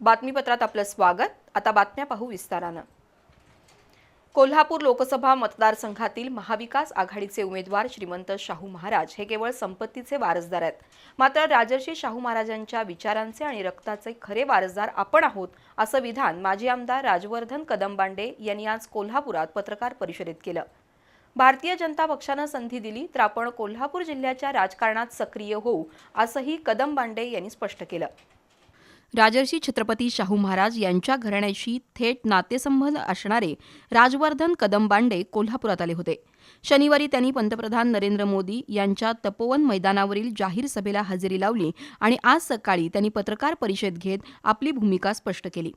बातमीपत्रात आपलं स्वागत. आता बातम्या पाहू विस्तारानं. कोल्हापूर लोकसभा मतदारसंघातील महाविकास आघाडीचे उमेदवार श्रीमंत शाहू महाराज हे केवळ संपत्तीचे वारसदार आहेत. मात्र राजर्षी शाहू महाराजांच्या विचारांचे आणि रक्ताचे खरे वारसदार आपण आहोत असं विधान माजी आमदार राजवर्धन कदमबांडे यांनी आज कोल्हापुरात पत्रकार परिषदेत केलं. भारतीय जनता पक्षानं संधी दिली तर आपण कोल्हापूर जिल्ह्याच्या राजकारणात सक्रिय होऊ असंही कदमबांडे यांनी स्पष्ट केलं. राजर्षी छत्रपती शाहू महाराज यांच्या घराण्याशी थेट नातेसंबंध असणारे राजवर्धन कदमबांडे कोल्हापुरात आले होते. शनिवारी त्यांनी पंतप्रधान नरेंद्र मोदी यांच्या तपोवन मैदानावरील जाहीर सभेला हजेरी लावली आणि आज सकाळी त्यांनी पत्रकार परिषद घेत आपली भूमिका स्पष्ट केली.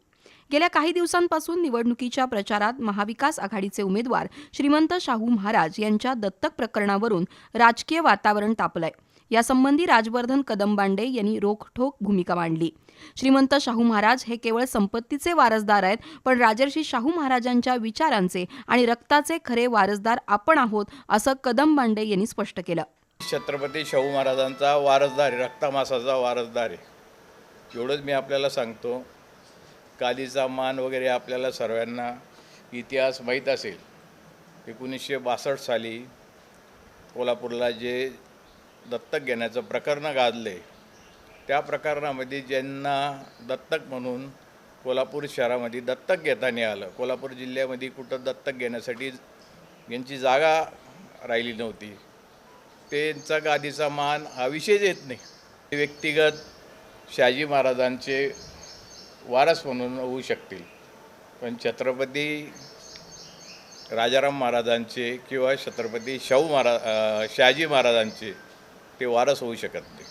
गेल्या काही दिवसांपासून निवडणुकीच्या प्रचारात महाविकास आघाडीचे उमेदवार श्रीमंत शाहू महाराज यांच्या दत्तक प्रकरणावरून राजकीय वातावरण तापलंय. यासंबंधी राजवर्धन कदमबांडे यांनी रोखठोक भूमिका मांडली. श्रीमंत शाहू महाराज हे केवळ संपत्तीचे वारसदार आहेत पण राजर्षी शाहू महाराजांच्या विचारांचे आणि रक्ताचे खरे वारसदार आपण आहोत असं कदमबांडे यांनी स्पष्ट केलं. छत्रपती शाहू महाराजांचा वारसदार रक्तामासाचा रक्तमासाचा वारसदार आहे. एवढंच मी आपल्याला सांगतो. कालीचा मान वगैरे आपल्याला सर्वांना इतिहास माहीत असेल. एकोणीसशे बासष्ट साली कोल्हापूरला जे दत्तक घेण्याचं प्रकरण गाजले. त्या प्रकरणामध्ये ज्यांना दत्तक म्हणून कोल्हापूर शहरामध्ये दत्तक घेताना आलं. कोल्हापूर जिल्ह्यामध्ये कुठं दत्तक घेण्यासाठी यांची जागा राहिली नव्हती त्यांचा गादीचा मान हा विषयच येत नाही. व्यक्तिगत शहाजी महाराजांचे वारस म्हणून होऊ शकतील. पण छत्रपती राजाराम महाराजांचे किंवा छत्रपती शाहू महारा अं, शहाजी महाराजांचे ते वारस होऊ शकत नाही.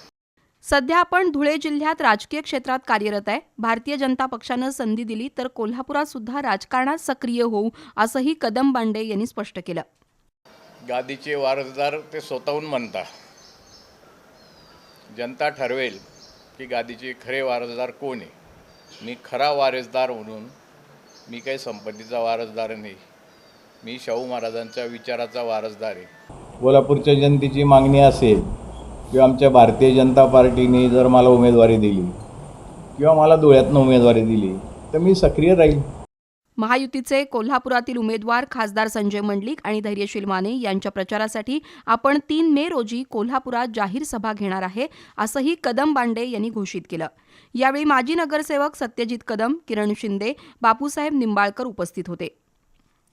सध्या आपण धुळे जिल्ह्यात राजकीय क्षेत्रात कार्यरत आहे. भारतीय जनता पक्षानं संधी दिली तर कोल्हापुरात सुद्धा राजकारणात सक्रिय होऊ असंही कदम बांडे यांनी स्पष्ट केलं. गादीचे वारसदार ते स्वतःहून म्हणता जनता ठरवेल की गादीचे खरे वारसदार कोण आहे? मी खरा वारसदार म्हणून मी काही संपत्तीचा वारसदार नाही. मी शाहू महाराजांच्या विचाराचा वारसदार आहे. कोल्हापूरच्या जनतेची मागणी असेल किंवा आमच्या भारतीय जनता पार्टीने जर मला उमेदवारी दिली किंवा मला धुळ्यातनं उमेदवारी दिली तर मी सक्रिय राहील. महायुतीचे कोल्हापुरातील उमेदवार खासदार संजय मंडलिक आणि धैर्यशील माने यांच्या प्रचारासाठी आपण तीन मे रोजी कोल्हापुरात जाहीर सभा घेणार आहे असंही कदम बांडे यांनी घोषित केलं. यावेळी माजी नगरसेवक सत्यजित कदम किरण शिंदे बापूसाहेब निंबाळकर उपस्थित होते.